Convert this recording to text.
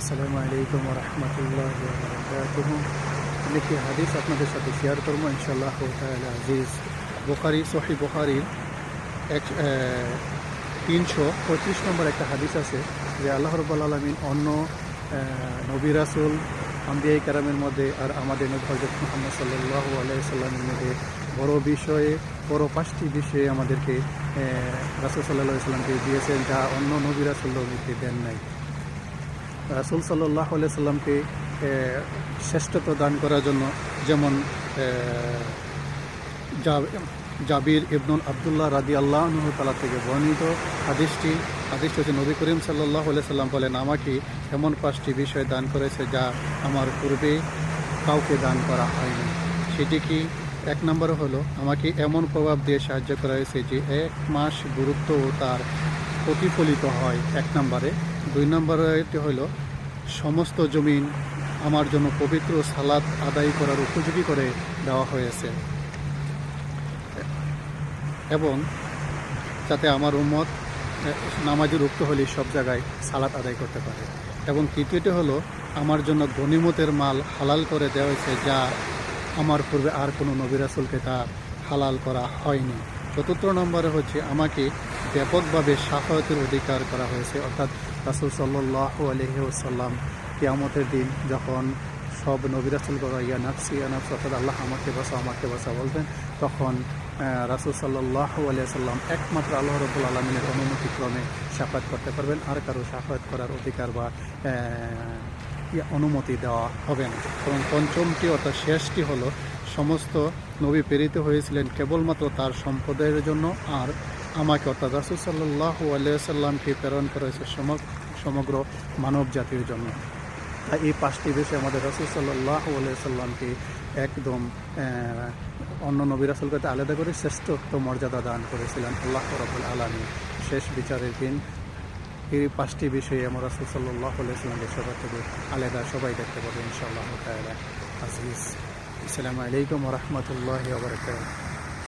আসসালামু আলাইকুম রহমতুল্লাহ একটি হাদিস আপনাদের সাথে শেয়ার করব ইনশাল্লাহ তাআলা আজিজ বোখারি সহি বোখারির এক তিনশো পঁয়ত্রিশ নম্বর একটা হাদিস আছে যে আল্লাহ রব্বুল আলমিন অন্য নবী রাসুল আম্বিয়াই কারামের মধ্যে আর আমাদের নবী হজরত মোহাম্মদ সাল্লাহ আলাইসাল্লামের মধ্যে বড় বিষয়ে, বড় পাঁচটি বিষয়ে আমাদেরকে রাসুল সাল্লাহ সাল্লামকে দিয়েছেন যা অন্য নবী রাসুল দেন নাই। রাসুল সাল্লাহ সাল্লামকে শ্রেষ্ঠত্ব দান করার জন্য যেমন জাবির ইবনুল আবদুল্লাহ রাদি আল্লাহ তালা থেকে বর্ণিত হাদিসটি হাদিসটি হচ্ছে নবী করিম সাল্লাহ সাল্লাম বলেন, আমাকে এমন পাঁচটি বিষয় দান করেছে যা আমার পূর্বে কাউকে দান করা হয়নি। সেটি কি? এক নম্বর হলো, আমাকে এমন প্রভাব দিয়ে সাহায্য করা হয়েছে যে এক মাস গুরুত্ব তার প্রতিফলিত হয়। এক নম্বরে দুই নম্বরটি হলো সমস্ত জমিন আমার জন্য পবিত্র সালাদ আদায় করার উপযোগী করে দেওয়া হয়েছে। এবং যাতে আমার উম্মত নামাজের উক্ত হলে সব জায়গায় সালাত আদায় করতে পারে। এবং তৃতীয়টি হলো, আমার জন্য গনিমতের মাল হালাল করে দেওয়া হয়েছে যা আমার পূর্বে আর কোনো নবিরাসুলকে তা হালাল করা হয়নি। চতুর্থ নম্বরে হচ্ছে, আমাকে ব্যাপকভাবে সাফায়তের অধিকার করা হয়েছে। অর্থাৎ রাসুল সাল্লাহ আলহিউসাল্লাম কিয়ামতের দিন যখন সব নবিরাসুল ইয়া নাফসি, ইয়া নাফস, অর্থাৎ আল্লাহ আমাকে বাসা আমাকে বাসা বলবেন তখন রাসুল সাল্লাহ আলিয়াল্লাম একমাত্র আল্লাহ রবুল আলমিনের অনুমতিক্রমে সাফাত করতে পারবেন, আর কারও সাফাত করার অধিকার বা অনুমতি দেওয়া হবে না। এবং পঞ্চমটি অর্থাৎ শেষটি হলো, সমস্ত নবী প্রেরিত হয়েছিলেন কেবলমাত্র তার সম্পদের জন্য, আর আমাকে অর্থাৎ রাসুল সাল্লাহ আলিয়াল্লামকে প্রেরণ করা হয়েছে সমগ্র মানব জাতির জন্য। তাই এই পাঁচটি বিষয় আমাদের রসুল সাল্লাহ সাল্লামকে একদম অন্য নবী রাসুলকে আলাদা করে শ্রেষ্ঠত্ব মর্যাদা দান করেছিলেন আল্লাহ রবুল আলমী শেষ বিচারের দিন এই পাঁচটি বিষয়ে আমার রাসুল সাল্লাহ সাল্লামকে সবার থেকে আলাদা সবাই দেখতে পাবে ইনশাআল্লাহ তাআলা। আজিজ আসসালামু আলাইকুম রহমতুল্লাহ বারকাত